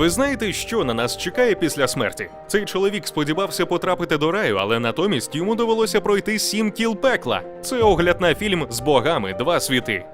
Ви знаєте, що на нас чекає після смерті? Цей чоловік сподівався потрапити до раю, але натомість йому довелося пройти сім кіл пекла. Це огляд на фільм з богами Два світи.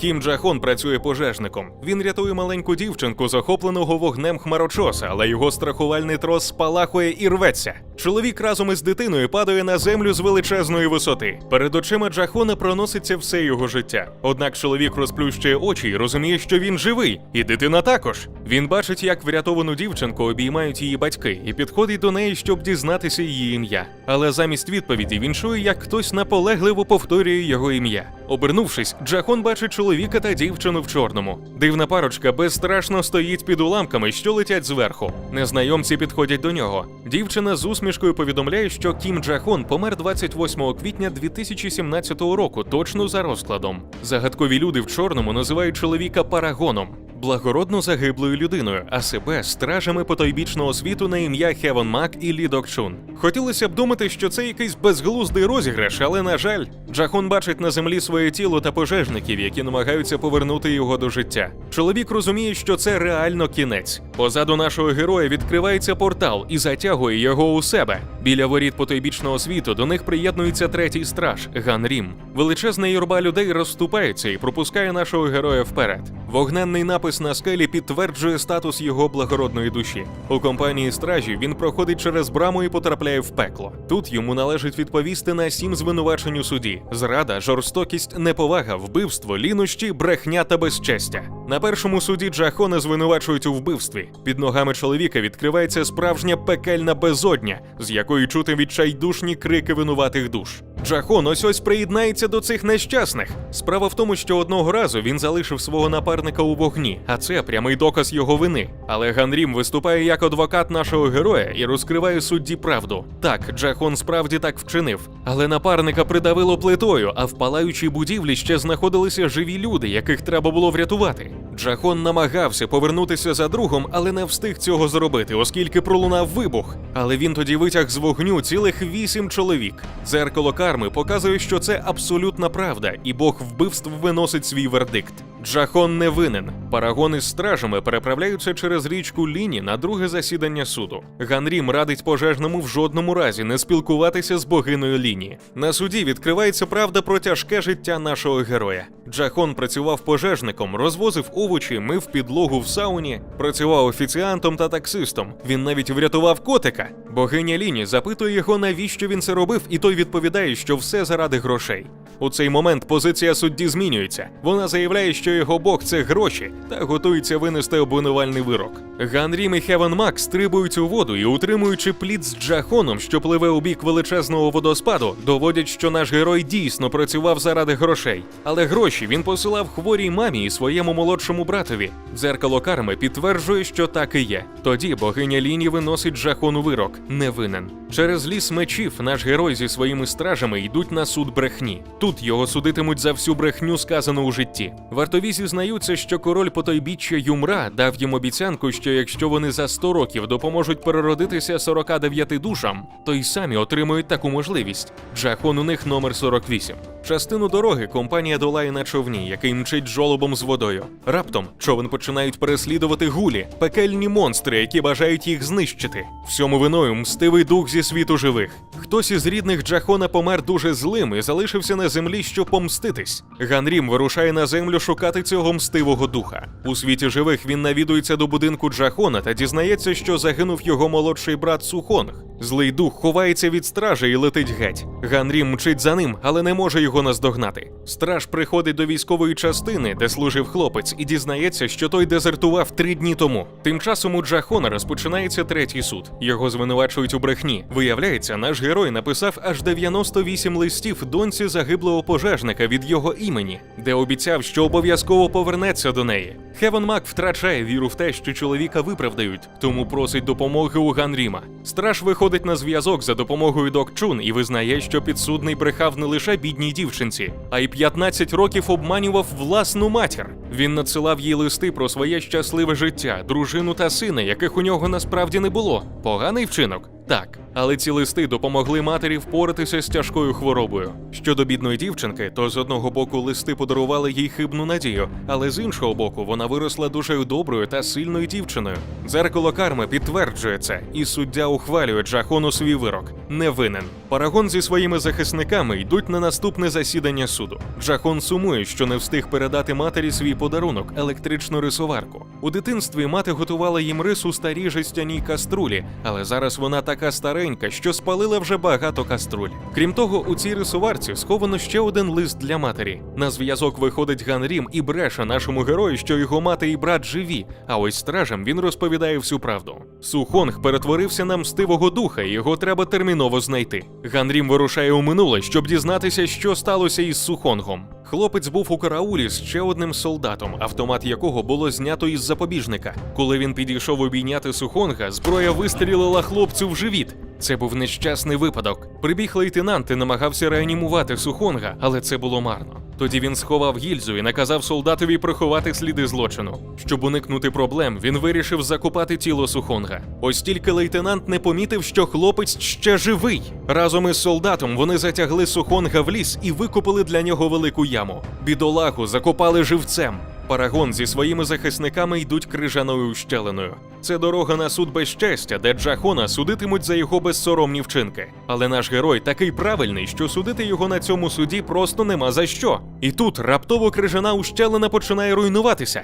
Кім Джахон працює пожежником. Він рятує маленьку дівчинку, захопленого вогнем хмарочоса, але його страхувальний трос спалахує і рветься. Чоловік разом із дитиною падає на землю з величезної висоти. Перед очима Джахона проноситься все його життя. Однак чоловік розплющує очі і розуміє, що він живий, і дитина також. Він бачить, як врятовану дівчинку обіймають її батьки, і підходить до неї, щоб дізнатися її ім'я. Але замість відповіді він чує, як хтось наполегливо повторює його ім'я. Обернувшись, Джахон бачить чоловіка та дівчину в чорному. Дивна парочка безстрашно стоїть під уламками, що летять зверху. Незнайомці підходять до нього. Дівчина з усмішкою повідомляє, що Кім Джахон помер 28 квітня 2017 року, точно за розкладом. Загадкові люди в чорному називають чоловіка парагоном. Благородно загиблою людиною, а себе стражами потойбічного світу на ім'я Хевон Мак і Лі Док Чун. Хотілося б думати, що це якийсь безглуздий розіграш, але на жаль, Джахон бачить на землі своє тіло та пожежників, які намагаються повернути його до життя. Чоловік розуміє, що це реально кінець. Позаду нашого героя відкривається портал і затягує його у себе. Біля воріт потойбічного світу до них приєднується третій страж Ган Рім. Величезна юрба людей розступається і пропускає нашого героя вперед. Вогненний напис на скелі підтверджує статус його благородної душі. У компанії стражі він проходить через браму і потрапляє в пекло. Тут йому належить відповісти на сім звинувачень у суді: зрада, жорстокість, неповага, вбивство, лінощі, брехня та безчестя. На першому суді Джахона звинувачують у вбивстві. Під ногами чоловіка відкривається справжня пекельна безодня, з якої чути відчайдушні крики винуватих душ. Джахон ось ось приєднається до цих нещасних. Справа в тому, що одного разу він залишив свого напарника у вогні, а це прямий доказ його вини. Але Ганрім виступає як адвокат нашого героя і розкриває судді правду. Так, Джахон справді так вчинив, але напарника придавило плитою, а в палаючій будівлі ще знаходилися живі люди, яких треба було врятувати. Джахон намагався повернутися за другом, але не встиг цього зробити, оскільки пролунав вибух. Але він тоді витяг з вогню цілих вісім чоловік. Дзеркало карми показує, що це абсолютна правда, і Бог вбивств виносить свій вердикт. Джахон не винен. Парагони з стражами переправляються через річку Ліні на друге засідання суду. Ганрім радить пожежному в жодному разі не спілкуватися з богиною Ліні. На суді відкривається правда про тяжке життя нашого героя. Джахон працював пожежником, розвозив овочі, мив підлогу в сауні, працював офіціантом та таксистом. Він навіть врятував котика. Богиня Ліні запитує його, навіщо він це робив, і той відповідає, що все заради грошей. У цей момент позиція судді змінюється. Вона заявляє, що його бог це гроші, та готується винести обвинувальний вирок. Ганрім і Хевен Мак стрибують у воду і, утримуючи плід з Джахоном, що пливе у бік величезного водоспаду, доводять, що наш герой дійсно працював заради грошей. Але гроші він посилав хворій мамі і своєму молодшому братові. Дзеркало карми підтверджує, що так і є. Тоді богиня Ліні виносить Джахону вирок не винен. Через ліс мечів наш герой зі своїми стражами йдуть на суд брехні. Тут його судитимуть за всю брехню, сказану у житті. Вартові зізнаються, що король потойбіччя Юмра дав їм обіцянку, що якщо вони за 100 років допоможуть переродитися 49 душам, то й самі отримують таку можливість. Джахон у них номер 48. Частину дороги компанія долає на човні, який мчить жолобом з водою. Раптом човен починають переслідувати гулі, пекельні монстри, які бажають їх знищити. Всьому виною мстивий дух зі світу живих. Хтось із рідних Джахона помер дуже злим і залишився на землі, щоб помститись. Ганрім вирушає на землю шукати цього мстивого духа. У світі живих він навідується до будинку Джахона та дізнається, що загинув його молодший брат Сухонг. Злий дух ховається від стражі і летить геть. Ганрім мчить за ним, але не може його наздогнати. Страж приходить до військової частини, де служив хлопець, і дізнається, що той дезертував три дні тому. Тим часом у Джахона розпочинається третій суд. Його звинувачують у брехні. Виявляється, наш герой написав аж 98 листів доньці загиблого пожежника від його імені, де обіцяв, що обов'язково повернеться до неї. Хевен Мак втрачає віру в те, що чоловіка виправдають, тому просить допомоги у Ганріма. Страж виходить на зв'язок за допомогою Док Чун і визнає, що підсудний брехав не лише бідній дівчинці, а й 15 років обманював власну матір. Він надсилав їй листи про своє щасливе життя, дружину та сина, яких у нього насправді не було. Поганий вчинок? Так. але ці листи допомогли матері впоратися з тяжкою хворобою. Щодо бідної дівчинки, то з одного боку листи подарували їй хибну надію, але з іншого боку, вона виросла дуже доброю та сильною дівчиною. Дзеркало карми підтверджує це, і суддя ухвалює Джахону свій вирок. Не винен. Парагон зі своїми захисниками йдуть на наступне засідання суду. Джахон сумує, що не встиг передати матері свій подарунок електричну рисоварку. У дитинстві мати готувала їм рис у старій жестяній каструлі, але зараз вона така старенька, що спалила вже багато каструль. Крім того, у цій рисоварці сховано ще один лист для матері. На зв'язок виходить Ган Рім і бреше нашому герою, що його мати і брат живі. А ось стражам він розповідає всю правду. Сухонг перетворився на мстивого духа, і його треба терміново знайти. Ган Рім вирушає у минуле, щоб дізнатися, що сталося із Сухонгом. Хлопець був у караулі з ще одним солдатом, автомат якого було знято із запобіжника. Коли він підійшов обійняти Сухонга, зброя вистрілила хлопцю в живіт. Це був нещасний випадок. Прибіг лейтенант і намагався реанімувати Сухонга, але це було марно. Тоді він сховав гільзу і наказав солдатові приховати сліди злочину. Щоб уникнути проблем, він вирішив закопати тіло Сухонга. Ось тільки лейтенант не помітив, що хлопець ще живий. Разом із солдатом вони затягли Сухонга в ліс і викопали для нього велику яму. Бідолагу закопали живцем. Парагон зі своїми захисниками йдуть крижаною ущелиною. Це дорога на суд безчестя, де Джахона судитимуть за його безсоромні вчинки. Але наш герой такий правильний, що судити його на цьому суді просто нема за що. І тут раптово крижана ущелина починає руйнуватися.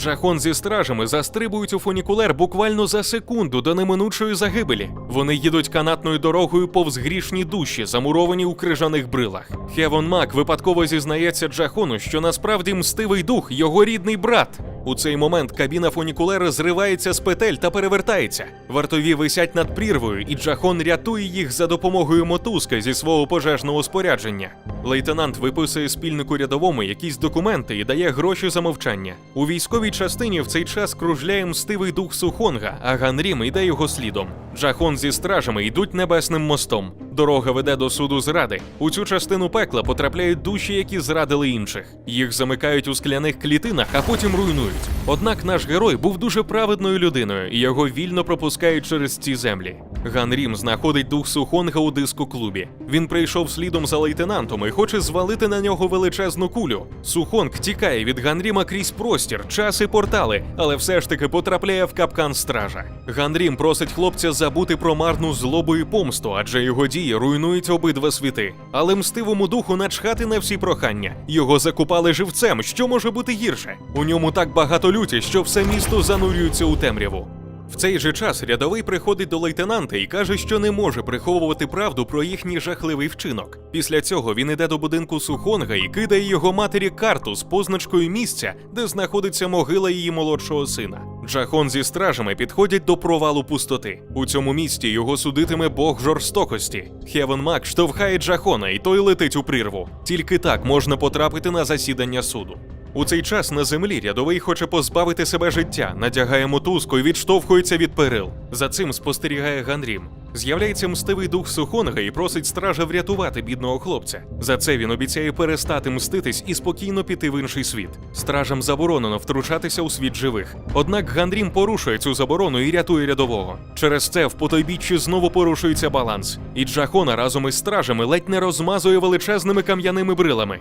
Джахон зі стражами застрибують у фунікулер буквально за секунду до неминучої загибелі. Вони їдуть канатною дорогою повз грішні душі, замуровані у крижаних брилах. Хевон Мак випадково зізнається Джахону, що насправді мстивий дух його рідний брат. У цей момент кабіна фунікулера зривається з петель та перевертається. Вартові висять над прірвою, і Джахон рятує їх за допомогою мотузки зі свого пожежного спорядження. Лейтенант виписує спільнику рядовому якісь документи і дає гроші за мовчання. У військовій частині в цей час кружляє мстивий дух Сухонга, а Ганрім йде його слідом. Джахон зі стражами йдуть небесним мостом. Дорога веде до суду зради. У цю частину пекла потрапляють душі, які зрадили інших. Їх замикають у скляних клітинах, а потім руйнують. Однак наш герой був дуже праведною людиною, і його вільно пропускають через ці землі. Ган Рім знаходить дух Сухонга у диско-клубі. Він прийшов слідом за лейтенантом і хоче звалити на нього величезну кулю. Сухонг тікає від Ганріма крізь простір, час і портали, але все ж таки потрапляє в капкан стража. Ганрім просить хлопця забути про марну злобу і помсту, адже його дії руйнують обидва світи. Але мстивому духу начхати на всі прохання. Його закупали живцем. Що може бути гірше? У ньому так багато люті, що все місто занурюється у темряву. В цей же час рядовий приходить до лейтенанта і каже, що не може приховувати правду про їхній жахливий вчинок. Після цього він іде до будинку Сухонга і кидає його матері карту з позначкою місця, де знаходиться могила її молодшого сина. Джахон зі стражами підходять до провалу пустоти. У цьому місті його судитиме бог жорстокості. Хевен Мак штовхає Джахона, і той летить у прірву. Тільки так можна потрапити на засідання суду. У цей час на землі рядовий хоче позбавити себе життя, надягає мотузку і відштовхується від перил. За цим спостерігає Ганрім. З'являється мстивий дух Сухонга і просить стража врятувати бідного хлопця. За це він обіцяє перестати мститись і спокійно піти в інший світ. Стражам заборонено втручатися у світ живих. Однак Ганрім порушує цю заборону і рятує рядового. Через це в потойбіччі знову порушується баланс, і Джахона разом із стражами ледь не розмазує величезними кам'яними брилами.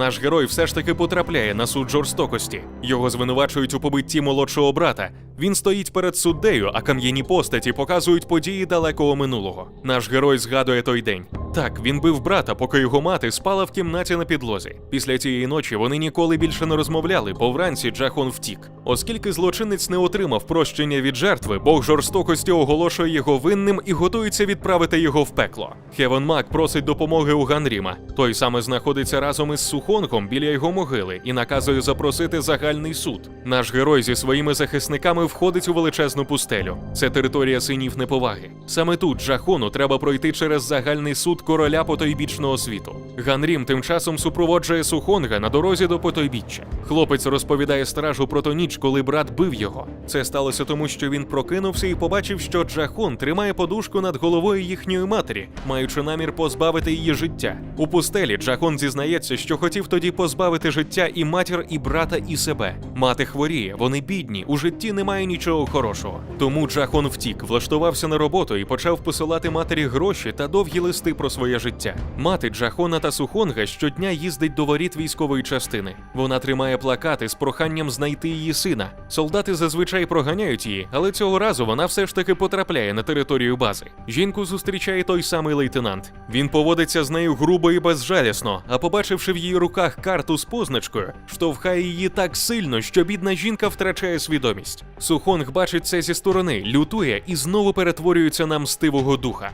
Наш герой все ж таки потрапляє на суд жорстокості. Його звинувачують у побитті молодшого брата. Він стоїть перед суддею, а кам'яні постаті показують події далекого минулого. Наш герой згадує той день. Так, він бив брата, поки його мати спала в кімнаті на підлозі. Після цієї ночі вони ніколи більше не розмовляли, бо вранці Джахон втік. Оскільки злочинець не отримав прощення від жертви, Бог жорстокості оголошує його винним і готується відправити його в пекло. Хевен Мак просить допомоги у Ганріма. Той саме знаходиться разом із Сухонгом біля його могили і наказує запросити загальний суд. Наш герой зі своїми захисниками входить у величезну пустелю. Це територія синів неповаги. Саме тут Джахону треба пройти через загальний суд суд короля потойбічного світу. Ганрім тим часом супроводжує Сухонга на дорозі до потойбіччя. Хлопець розповідає стражу про ту ніч, коли брат бив його. Це сталося тому, що він прокинувся і побачив, що Джахон тримає подушку над головою їхньої матері, маючи намір позбавити її життя. У пустелі Джахон зізнається, що хотів тоді позбавити життя і матір, і брата, і себе. Мати хворіє, вони бідні, у житті немає нічого хорошого. Тому Джахон втік, влаштувався на роботу і почав посилати матері гроші та довгі листи про своє життя. Мати Джахона та Сухонга щодня їздить до воріт військової частини. Вона тримає плакати з проханням знайти її сина. Солдати зазвичай проганяють її, але цього разу вона все ж таки потрапляє на територію бази. Жінку зустрічає той самий лейтенант. Він поводиться з нею грубо і безжалісно, а побачивши в її руках карту з позначкою, штовхає її так сильно, що бідна жінка втрачає свідомість. Сухонг бачить це зі сторони, лютує і знову перетворюється на мстивого духа.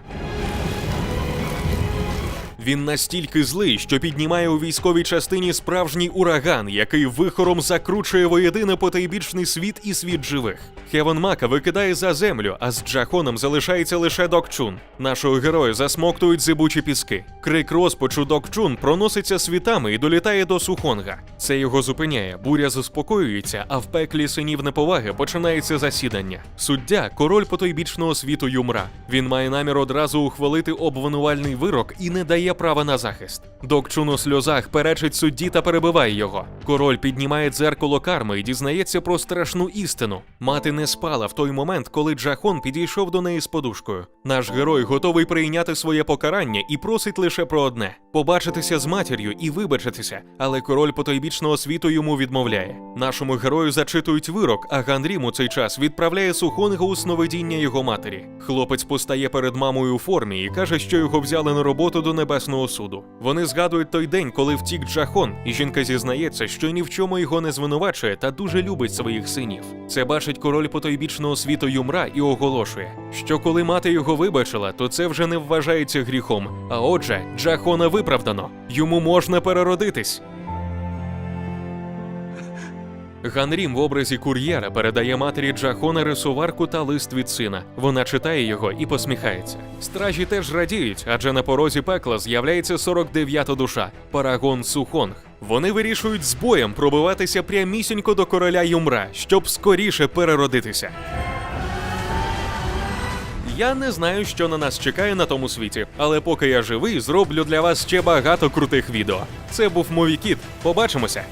Він настільки злий, що піднімає у військовій частині справжній ураган, який вихором закручує воєдине потайбічний світ і світ живих. Хевен Мака викидає за землю, а з Джахоном залишається лише Докчун. Нашого героя засмоктують зибучі піски. Крик розпачу Докчун проноситься світами і долітає до Сухонга. Це його зупиняє. Буря заспокоюється, а в пеклі синів неповаги починається засідання. Суддя король потойбічного світу Юмра. Він має намір одразу ухвалити обвинувальний вирок і не дає права на захист. Докчун у сльозах перечить судді та перебиває його. Король піднімає дзеркало карми і дізнається про страшну істину. Мати не спала в той момент, коли Джахон підійшов до неї з подушкою. Наш герой готовий прийняти своє покарання і просить лише про одне: побачитися з матір'ю і вибачитися. Але король потойбічного світу йому відмовляє. Нашому герою зачитують вирок, а Ганрім у цей час відправляє Сухонга у сновидіння його матері. Хлопець постає перед мамою у формі і каже, що його взяли на роботу до небесного суду. Вони згадують той день, коли втік Джахон, і жінка зізнається, що ні в чому його не звинувачує та дуже любить своїх синів. Це бачить король потойбічного світу Юмра і оголошує, що коли мати його вибачила, то це вже не вважається гріхом. А отже, Джахона виправдано. Йому можна переродитись. Ганрім в образі кур'єра передає матері Джахона рисуварку та лист від сина. Вона читає його і посміхається. Стражі теж радіють, адже на порозі пекла з'являється 49-та душа Парагон Сухонг. Вони вирішують з боєм пробиватися прямісінько до короля Юмра, щоб скоріше переродитися. Я не знаю, що на нас чекає на тому світі, але поки я живий, зроблю для вас ще багато крутих відео. Це був Мовікіт. Побачимося!